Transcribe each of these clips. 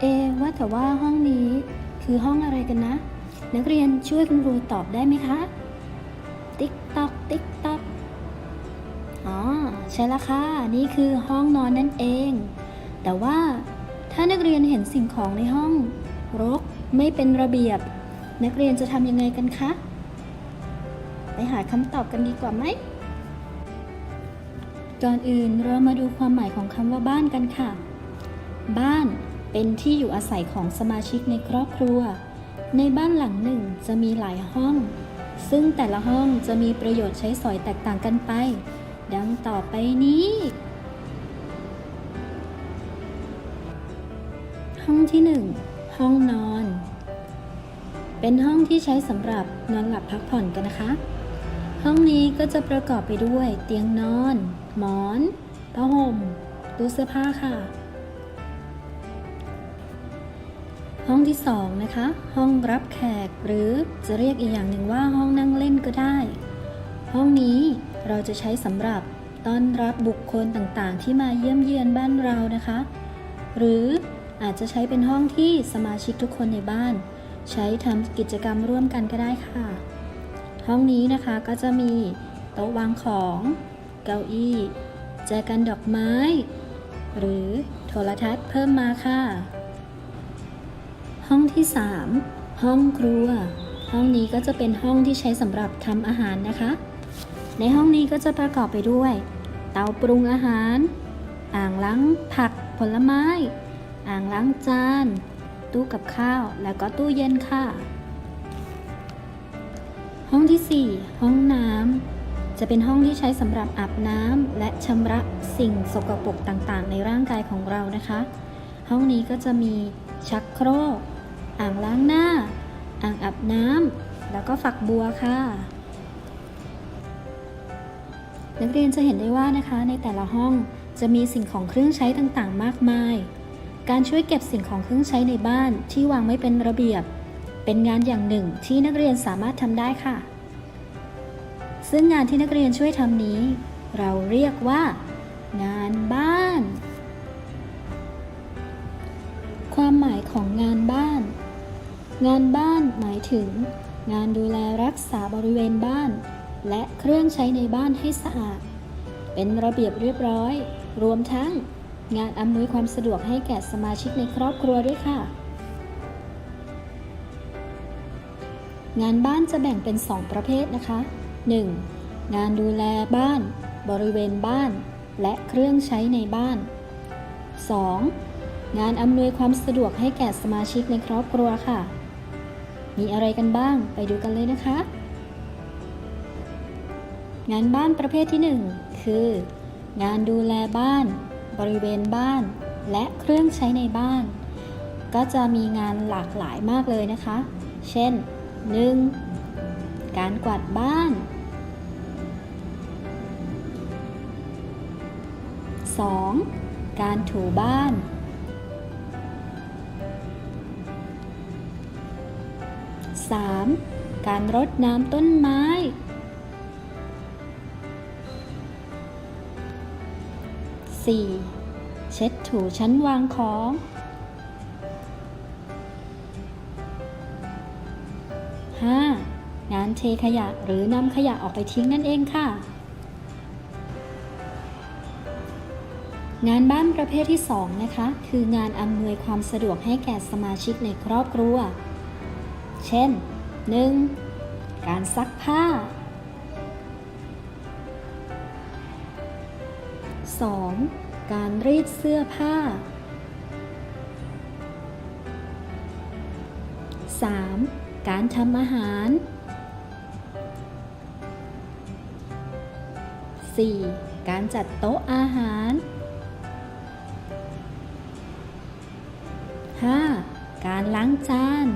เอว่าแต่ว่าห้องนี้คือห้องอะไรกันนะ นักเรียนช่วยคุณครูตอบได้ไหมคะ ติ๊กตอกติ๊กตอกอ๋อใช่ละค่ะ นี่คือห้องนอนนั่นเอง แต่ว่าถ้านักเรียนเห็นสิ่งของในห้อง รกไม่เป็นระเบียบ นักเรียนจะทำยังไงกันคะ ไปหาคำตอบกันดีกว่าไหมก่อนอื่นเรามาดูความหมายของคำว่าบ้านกันค่ะ บ้าน เป็นที่อยู่อาศัยของสมาชิกในครอบครัว ในบ้านหลังหนึ่งจะมีหลายห้อง ซึ่งแต่ละห้องจะมีประโยชน์ใช้สอยแตกต่างกันไป ดังต่อไปนี้ ห้องที่หนึ่งห้องนอน เป็นห้องที่ใช้สำหรับนอนหลับพักผ่อนกันนะคะ ห้องนี้ก็จะประกอบไปด้วยเตียงนอน หมอนผ้าห่มตู้เสื้อผ้าค่ะ ห้องที่สองนะคะห้องรับแขกหรือจะเรียกอีกอย่างหนึ่งว่าห้องนั่งเล่นก็ได้ ห้องนี้เราจะใช้สำหรับต้อนรับบุคคลต่างๆ ที่มาเยี่ยมเยียนบ้านเรานะคะ หรืออาจจะใช้เป็นห้องที่สมาชิกทุกคนในบ้าน ใช้ทำกิจกรรมร่วมกันก็ได้ค่ะ ห้องนี้นะคะก็จะมีโต๊ะวางของ เก้าอี้แจกันดอกไม้ หรือโทรทัศน์เพิ่มมาค่ะ ห้องที่ 3 ห้องครัว ห้องนี้ก็จะเป็นห้องที่ใช้สำหรับทำอาหารนะคะ ในห้องนี้ก็จะประกอบไปด้วย เตาปรุงอาหาร อ่างล้างผักผลไม้ อ่างล้างจาน ตู้กับข้าว แล้วก็ตู้เย็นค่ะ ห้องที่ 4 ห้องน้ำจะเป็นห้องที่ใช้สำหรับอาบน้ำและชำระสิ่งสกปรกต่างๆ ในร่างกายของเรานะคะ ห้องนี้ก็จะมีชักโครก อ่างล้างหน้า อ่างอาบน้ำแล้วก็ฝักบัวค่ะ นักเรียนจะเห็นได้ว่านะคะในแต่ละห้องจะมีสิ่งของเครื่องใช้ต่างๆ มากมาย การช่วยเก็บสิ่งของเครื่องใช้ในบ้านที่วางไม่เป็นระเบียบ เป็นงานอย่างหนึ่งที่นักเรียนสามารถทำได้ค่ะ ซึ่งงานที่นักเรียนช่วยทำนี้ เราเรียกว่า งานบ้าน ความหมายของงานบ้าน งานบ้านหมายถึง งานดูแลรักษาบริเวณบ้าน และเครื่องใช้ในบ้านให้สะอาด เป็นระเบียบเรียบร้อย รวมทั้ง งานอำนวยความสะดวกให้แก่สมาชิกในครอบครัวด้วยค่ะ งานบ้านจะแบ่งเป็น 2 ประเภทนะคะ 1. งานดูแลบ้าน บริเวณบ้าน และเครื่องใช้ในบ้าน 2. งานอำนวยความสะดวกให้แก่สมาชิกในครอบครัวค่ะ มีอะไรกันบ้างไปดูกันเลยนะคะ งานบ้านประเภทที่ 1 คือ งานดูแลบ้าน บริเวณบ้าน และเครื่องใช้ในบ้าน ก็จะมีงานหลากหลายมากเลยนะคะ เช่น 1. การกวาดบ้าน 2. การถูบ้าน 3. การรดน้ำต้นไม้ 4. เช็ดถูชั้นวางของ 5. งานเทขยะหรือนำขยะออกไปทิ้งนั่นเองค่ะ งานบ้านประเภทที่ 2 นะคะ คืองานอำนวยความสะดวกให้แก่สมาชิกในครอบครัว ช่น 1. การซักผ้า 2. การรีดเสื้อผ้า 3. การทำอาหาร 4. การจัดโต๊ะอาหาร 5. การล้างจาน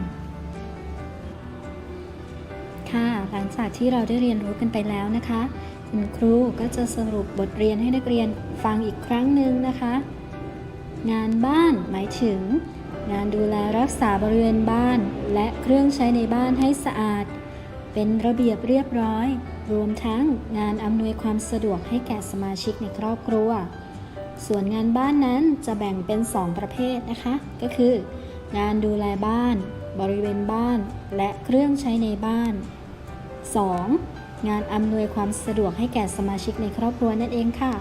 หลังจากที่เราได้เรียนรู้กันไปแล้วนะคะ คุณครูก็จะสรุปบทเรียนให้นักเรียนฟังอีกครั้งหนึ่งนะคะ งานบ้านหมายถึง งานดูแลรักษาบริเวณบ้าน และเครื่องใช้ในบ้านให้สะอาด เป็นระเบียบเรียบร้อย รวมทั้งงานอำนวยความสะดวกให้แก่สมาชิกในครอบครัว ส่วนงานบ้านนั้นจะแบ่งเป็น 2 ประเภทนะคะ ก็คือ งานดูแลบ้าน บริเวณบ้าน และเครื่องใช้ในบ้าน 2. งานอำนวยความสะดวกให้แก่สมาชิกในครอบครัวนั่นเองค่ะ